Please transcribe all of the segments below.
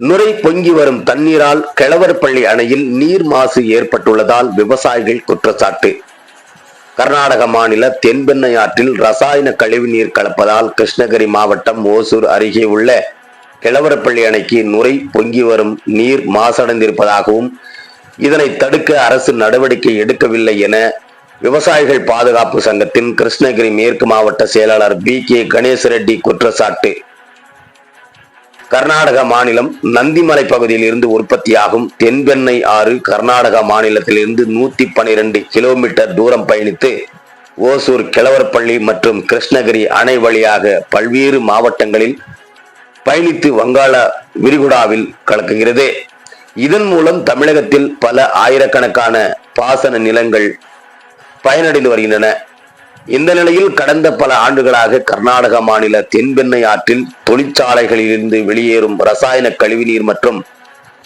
நுரை பொங்கி வரும் தண்ணீரால் கிழவர்பள்ளி அணையில் நீர் மாசு ஏற்பட்டுள்ளதால் விவசாயிகள் குற்றச்சாட்டு. கர்நாடக மாநில தென்பெண்ணை ஆற்றில் ரசாயன கழிவுநீர் கலப்பதால் கிருஷ்ணகிரி மாவட்டம் ஓசூர் அருகே உள்ள கிழவரப்பள்ளி அணைக்கு நுரை பொங்கி வரும் நீர் மாசடைந்திருப்பதாகவும் இதனை தடுக்க அரசு நடவடிக்கை எடுக்கவில்லை என விவசாயிகள் பாதுகாப்பு சங்கத்தின் கிருஷ்ணகிரி மேற்கு மாவட்ட செயலாளர் பி கே கணேசரெட்டி குற்றச்சாட்டு. கர்நாடக மாநிலம் நந்திமலை பகுதியில் இருந்து உற்பத்தியாகும் தென்பெண்ணை ஆறு கர்நாடக மாநிலத்திலிருந்து நூத்தி பனிரெண்டு கிலோமீட்டர் தூரம் பயணித்து ஓசூர் கிழவர்பள்ளி மற்றும் கிருஷ்ணகிரி அணை வழியாக பல்வேறு மாவட்டங்களில் பயணித்து வங்காள விரிகுடாவில் கலக்குகிறது. இதன் மூலம் தமிழகத்தில் பல ஆயிரக்கணக்கான பாசன நிலங்கள் பயனடைந்து வருகின்றன. இந்த நிலையில் கடந்த பல ஆண்டுகளாக கர்நாடக மாநில தென்பெண்ணை ஆற்றில் தொழிற்சாலைகளிலிருந்து வெளியேறும் ரசாயன கழிவுநீர் மற்றும்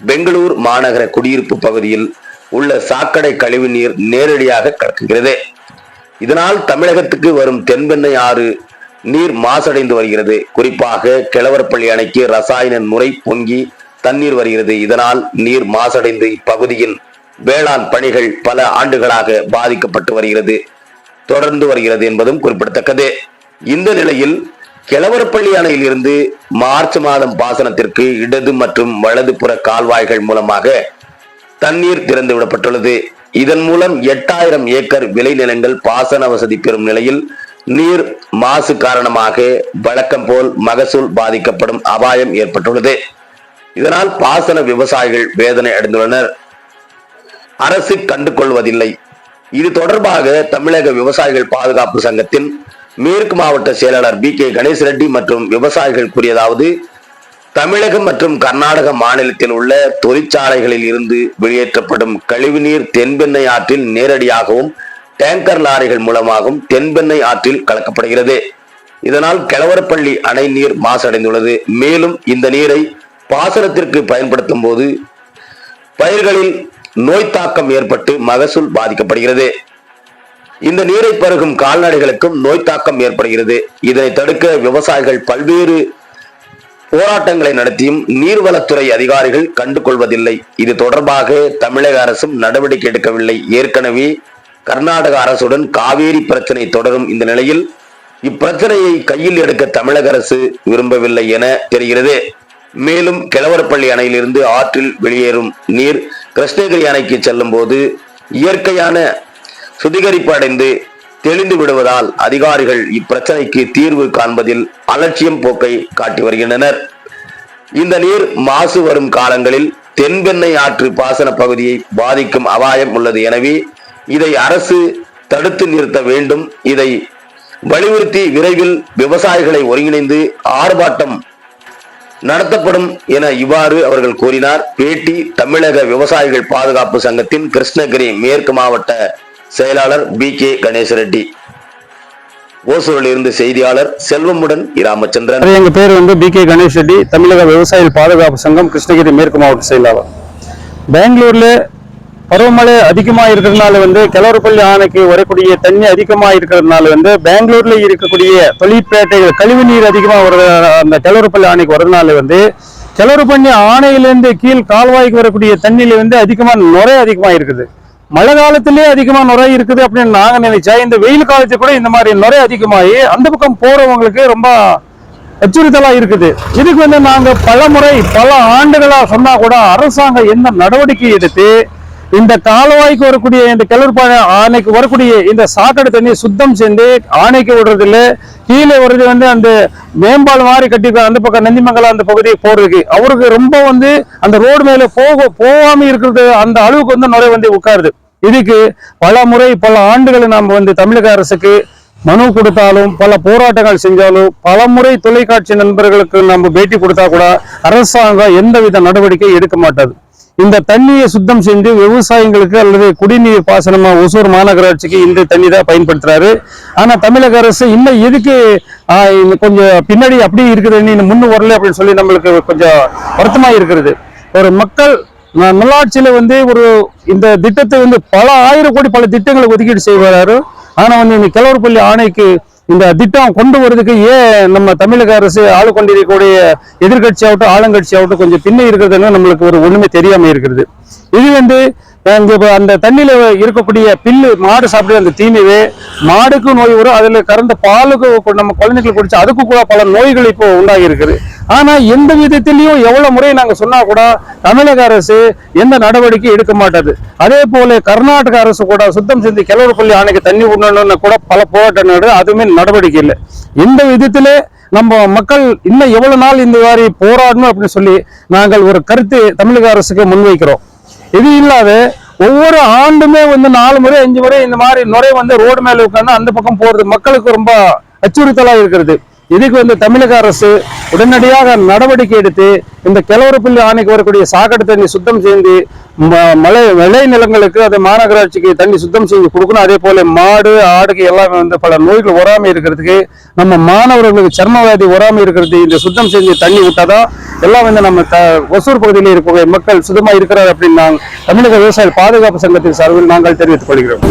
பெங்களூர் மாநகர குடியிருப்பு பகுதியில் உள்ள சாக்கடை கழிவுநீர் நேரடியாக கலக்குகிறது. இதனால் தமிழகத்துக்கு வரும் தென்பெண்ணை ஆறு நீர் மாசடைந்து வருகிறது. குறிப்பாக கிழவர்பள்ளி அணைக்கு ரசாயன முறை பொங்கி தண்ணீர் வருகிறது. இதனால் நீர் மாசடைந்து இப்பகுதியின் வேளாண் பணிகள் பல ஆண்டுகளாக பாதிக்கப்பட்டு வருகிறது. தொடர்ந்து வருகிறது என்பதும் குறிப்பிடத்தக்கது. இந்த நிலையில் கிழவரப்பள்ளி அணையில் இருந்து மார்ச் மாதம் பாசனத்திற்கு இடது மற்றும் வலதுபுற கால்வாய்கள் மூலமாக தண்ணீர் திறந்து விடப்பட்டுள்ளது. இதன் மூலம் எட்டாயிரம் ஏக்கர் விளைநிலங்கள் பாசன வசதி பெறும் நிலையில் நீர் மாசு காரணமாக வழக்கம் போல் மகசூல் பாதிக்கப்படும் அபாயம் ஏற்பட்டுள்ளது. இதனால் பாசன விவசாயிகள் வேதனை அடைந்துள்ளனர். அரசு கண்டு கொள்வதில்லை இது தொடர்பாக தமிழக விவசாயிகள் பாதுகாப்பு சங்கத்தின் மேற்கு மாவட்ட செயலாளர் பி கே கணேஷ் ரெட்டி மற்றும் விவசாயிகள் கூறியதாவது தமிழகம் மற்றும் கர்நாடக மாநிலத்தில் உள்ள தொழிற்சாலைகளில் இருந்து வெளியேற்றப்படும் கழிவுநீர் தென்பெண்ணை ஆற்றில் நேரடியாகவும் டேங்கர் லாரிகள் மூலமாகவும் தென்பெண்ணை ஆற்றில் கலக்கப்படுகிறது. இதனால் கிழவரப்பள்ளி அணை நீர் மாசடைந்துள்ளது. மேலும் இந்த நீரை பாசனத்திற்கு பயன்படுத்தும் போது பயிர்களில் நோய் தாக்கம் ஏற்பட்டு மகசூல் பாதிக்கப்படுகிறது. இந்த நீரை பருகும் கால்நடைகளுக்கும் நோய் தாக்கம் ஏற்படுகிறது. இதனை தடுக்க விவசாயிகள் பல்வேறு போராட்டங்களை நடத்தியும் நீர்வளத்துறை அதிகாரிகள் கண்டு கொள்வதில்லை இது தொடர்பாக தமிழக அரசும் நடவடிக்கை எடுக்கவில்லை. ஏற்கனவே கர்நாடக அரசுடன் காவேரி பிரச்சனை தொடரும் இந்த நிலையில் இப்பிரச்சனையை கையில் எடுக்க தமிழக அரசு விரும்பவில்லை என தெரிகிறது. மேலும் கிழவரப்பள்ளி அணையிலிருந்து ஆற்றில் வெளியேறும் நீர் கிருஷ்ணகிரி அணைக்கு செல்லும் போது இயற்கையான சுத்திகரிப்பு அடைந்து தெளிந்து விடுவதால் அதிகாரிகள் இப்பிரச்சனைக்கு தீர்வு காண்பதில் அலட்சியம் போக்கை காட்டி வருகின்றனர். இந்த நீர் மாசு வரும் காலங்களில் தென்பெண்ணை ஆற்று பாசன பகுதியை பாதிக்கும் அபாயம் உள்ளது. எனவே இதை அரசு தடுத்து நிறுத்த வேண்டும். இதை வலியுறுத்தி விரைவில் விவசாயிகளை ஒருங்கிணைந்து ஆர்ப்பாட்டம் நடத்தப்படும் என இவ்வாறு அவர்கள் கூறினார். பேட்டி தமிழக விவசாயிகள் பாதுகாப்பு சங்கத்தின் கிருஷ்ணகிரி மேற்கு மாவட்ட செயலாளர் பி கே கணேசரெட்டி. ஓசூரில் இருந்து செய்தியாளர் செல்வமுடன் இராமச்சந்திரன். எங்க பேர் வந்து பி கே கணேஷ் ரெட்டி தமிழக விவசாயிகள் பாதுகாப்பு சங்கம் கிருஷ்ணகிரி மேற்கு மாவட்ட செயலாளர். பெங்களூர்ல பருவமழை அதிகமாக இருக்கிறதுனால வந்து கிளவரப்பள்ளி ஆணைக்கு வரக்கூடிய தண்ணி அதிகமாக இருக்கிறதுனால வந்து பெங்களூர்ல இருக்கக்கூடிய தொழிற்பேட்டைகள் கழிவு நீர் அதிகமாக வர அந்த கிளவரப்பள்ளி ஆணைக்கு வரதுனால வந்து கிளவரப்பள்ளி ஆணையிலிருந்து கீழ் கால்வாய்க்கு வரக்கூடிய தண்ணியில வந்து அதிகமாக நுரை அதிகமாக இருக்குது மழை காலத்திலே அதிகமாக நுரை இருக்குது அப்படின்னு நாங்கள் நினைச்சா இந்த வெயில் காலத்துல கூட இந்த மாதிரி நுரை அதிகமாகி அந்த பக்கம் போறவங்களுக்கு ரொம்ப அச்சுறுத்தலாக இருக்குது. இதுக்கு வந்து நாங்கள் பல முறை பல ஆண்டுகளாக சொன்னா கூட அரசாங்கம் எந்த நடவடிக்கை எடுத்து இந்த கால்வாய்க்கு வரக்கூடிய இந்த கிளர்பான ஆணைக்கு வரக்கூடிய இந்த சாக்கடை தண்ணியை சுத்தம் செஞ்சு ஆணைக்கு விடுறது கீழே வர்றது வந்து அந்த மேம்பால் மாதிரி கட்டி அந்த பக்கம் நந்திமங்கலம் அந்த பகுதியை போடுறதுக்கு அவருக்கு ரொம்ப வந்து அந்த ரோடு மேலே போக போகாம இருக்கிறது அந்த அளவுக்கு வந்து நுழை வந்து உட்காருது. இதுக்கு பல முறை பல ஆண்டுகளை நாம் வந்து தமிழக அரசுக்கு மனு கொடுத்தாலும் பல போராட்டங்கள் செஞ்சாலும் பல முறை தொலைக்காட்சி நண்பர்களுக்கு நம்ம பேட்டி கொடுத்தா கூட அரசாங்கம் எந்தவித நடவடிக்கை எடுக்க மாட்டாது. இந்த தண்ணியை சுத்தம் செஞ்சு விவசாயிகளுக்கு அல்லது குடிநீர் பாசனமா ஒசூர் மாநகராட்சிக்கு இந்த தண்ணி தான் பயன்படுத்துறாரு. ஆனா தமிழக அரசு இன்னும் எதுக்கு கொஞ்சம் பின்னாடி அப்படியே இருக்குது முன்னு வரல அப்படின்னு சொல்லி நம்மளுக்கு கொஞ்சம் வருத்தமா இருக்கிறது. ஒரு மக்கள் நல்லாட்சியில வந்து ஒரு இந்த திட்டத்தை வந்து பல ஆயிரம் கோடி பல திட்டங்களை ஒதுக்கீடு செய்வாரு. ஆனா வந்து இந்த கிழவரப்பள்ளி ஆணைக்கு இந்த திட்டம் கொண்டு வரதுக்கு ஏன் நம்ம தமிழக அரசு ஆளு கொண்டிருக்கக்கூடிய எதிர்கட்சியாகட்டும் ஆளுங்கட்சியாகட்டும் கொஞ்சம் பின்ன இருக்கிறதுன்னு நம்மளுக்கு ஒரு ஒண்ணுமே தெரியாம இருக்கிறது. இது வந்து அந்த தண்ணியில இருக்கக்கூடிய பில்லு மாடு சாப்பிட அந்த தீமையே மாடுக்கும் நோய் வரும் அதுல கறந்த பாலுக்கு நம்ம குழந்தைகள் குடிச்சு அதுக்கு கூட பல நோய்கள் இப்போ உண்டாகி இருக்குது. ஆனால் எந்த விதத்திலையும் எவ்வளோ முறை நாங்கள் சொன்னால் கூட தமிழக அரசு எந்த நடவடிக்கை எடுக்க மாட்டாது. அதே போல கர்நாடக அரசு கூட சுத்தம் செஞ்சு கிழவரப்பள்ளி அணைக்கு தண்ணி விடணும்னு கூட பல போராட்டம் நடு அதுவுமே நடவடிக்கை இல்லை. எந்த விதத்திலே நம்ம மக்கள் இன்னும் எவ்வளோ நாள் இந்த மாதிரி போராடணும் அப்படின்னு சொல்லி நாங்கள் ஒரு கருத்து தமிழக அரசுக்கு முன்வைக்கிறோம். இது இல்லாத ஒவ்வொரு ஆண்டுமே வந்து நாலு முறை அஞ்சு முறை இந்த மாதிரி நுரை வந்து ரோடு மேலே உட்காந்து அந்த பக்கம் போகிறது மக்களுக்கு ரொம்ப அச்சுறுத்தலாக இருக்கிறது. இதுக்கு வந்து தமிழக அரசு உடனடியாக நடவடிக்கை எடுத்து இந்த கிழவரப்பள்ளி ஆணைக்கு வரக்கூடிய சாக்கடை தண்ணி சுத்தம் செய்து மலை விளை நிலங்களுக்கு அதை மாநகராட்சிக்கு தண்ணி சுத்தம் செஞ்சு கொடுக்கணும். அதே போல மாடு ஆடுக்கு எல்லாமே வந்து பல நோய்கள் வராம இருக்கிறதுக்கு நம்ம மாணவர்களுக்கு சர்மவாதி வராம இருக்கிறது இந்த சுத்தம் செஞ்சு தண்ணி விட்டாதான் எல்லாம் வந்து நம்ம த ஒசூர் பகுதியில் இருக்கக்கூடிய மக்கள் சுத்தமாக இருக்கிறார் அப்படின்னு நாங்கள் தமிழக விவசாய பாதுகாப்பு சங்கத்தின் சார்பில் நாங்கள் தெரிவித்துக் கொள்கிறோம்.